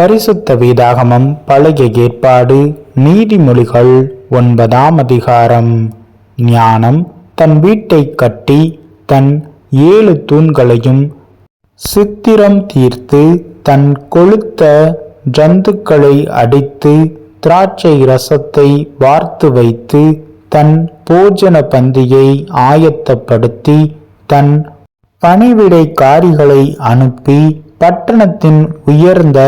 பரிசுத்த வேதாகமம் பழைய ஏற்பாடு நீதிமொழிகள் ஒன்பதாம் அதிகாரம். ஞானம் தன் வீட்டை கட்டி தன் ஏழு தூண்களையும் சித்திரம் தீர்த்து தன் கொழுத்த ஜந்துக்களை அடித்து திராட்சை ரசத்தை வார்த்து வைத்து தன் போஜன பந்தியை ஆயத்தப்படுத்தி தன் பணிவிடைக்காரிகளை அனுப்பி பட்டணத்தின் உயர்ந்த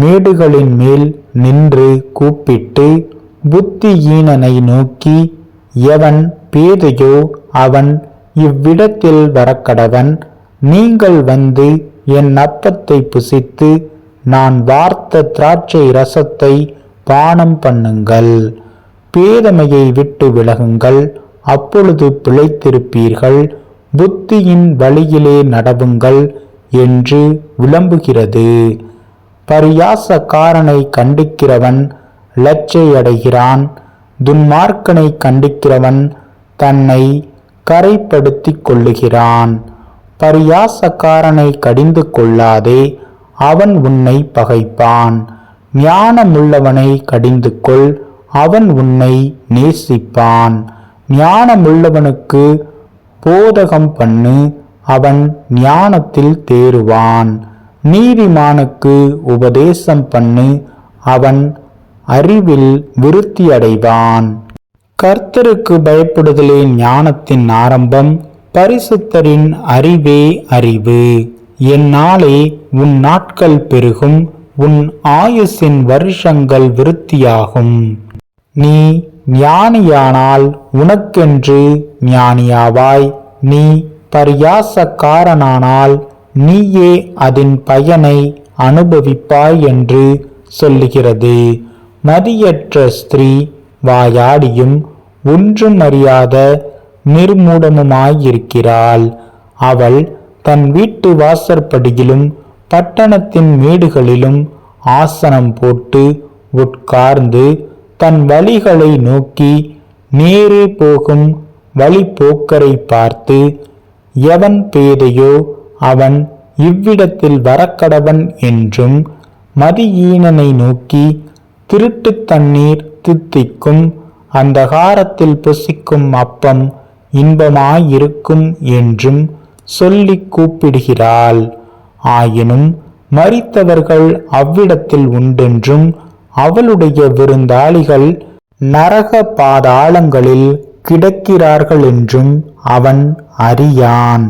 மேடுகளின் மேல் நின்று கூப்பிட்டு புத்தியீனனை நோக்கி எவன் பேதையோ அவன் இவ்விடத்தில் வரக்கடவன். நீங்கள் வந்து என் அப்பத்தை புசித்து நான் வார்த்த திராட்சை ரசத்தை பானம் பண்ணுங்கள். பேதமையை விட்டு விலகுங்கள். அப்பொழுது பிழைத்திருப்பீர்கள். புத்தியின் வழியிலே நடவுங்கள் என்று விளம்புகிறது. பரியாசக்காரனை கண்டிக்கிறவன் லட்சையடைகிறான். துன்மார்க்கனை கண்டிக்கிறவன் தன்னை கரைப்படுத்தி கொள்ளுகிறான். பரியாசக்காரனை கடிந்து கொள்ளாதே அவன் உன்னை பகைப்பான். ஞானமுள்ளவனை கடிந்து கொள் அவன் உன்னை நேசிப்பான். ஞானமுள்ளவனுக்கு போதகம் பண்ணு அவன் ஞானத்தில் தேறுவான். நீதிமானுக்கு உபதேசம் பண்ணு அவன் அறிவில் விருத்தியடைவான் கர்த்தருக்கு பயப்படுதலே ஞானத்தின் ஆரம்பம் பரிசுத்தரின் அறிவே அறிவு. என்னாலே உன் நாட்கள் பெருகும் உன் ஆயுசின் வருஷங்கள் விருத்தியாகும். நீ ஞானியானால் உனக்கென்று ஞானியாவாய் நீ பரியாசக்காரனானால் நீயே அதன் பயனை அனுபவிப்பாய் என்று சொல்லுகிறது. மதியற்ற ஸ்திரீ வாயாடியும் ஒன்றும் அறியாத நிர்மூடமுமாயிருக்கிறாள். அவள் தன் வீட்டு வாசற்படியிலும் பட்டணத்தின் மேடுகளிலும் ஆசனம் போட்டு உட்கார்ந்து தன் வழிகளை நோக்கி நேரே போகும் வழிப்போக்கரை பார்த்து எவன் பேதையோ அவன் இவ்விடத்தில் வரக்கடவன் என்றும் மதியீனனை நோக்கி திருட்டு தண்ணீர் தித்திக்கும் அந்தகாரத்தில் புசிக்கும் அப்பம் இன்பமாயிருக்கும் என்றும் சொல்லிக் கூப்பிடுகிறாள். ஆயினும் மறித்தவர்கள் அவ்விடத்தில் உண்டென்றும் அவளுடைய விருந்தாளிகள் நரக பாதாளங்களில் கிடக்கிறார்கள் என்றும் அவன் அறியான்.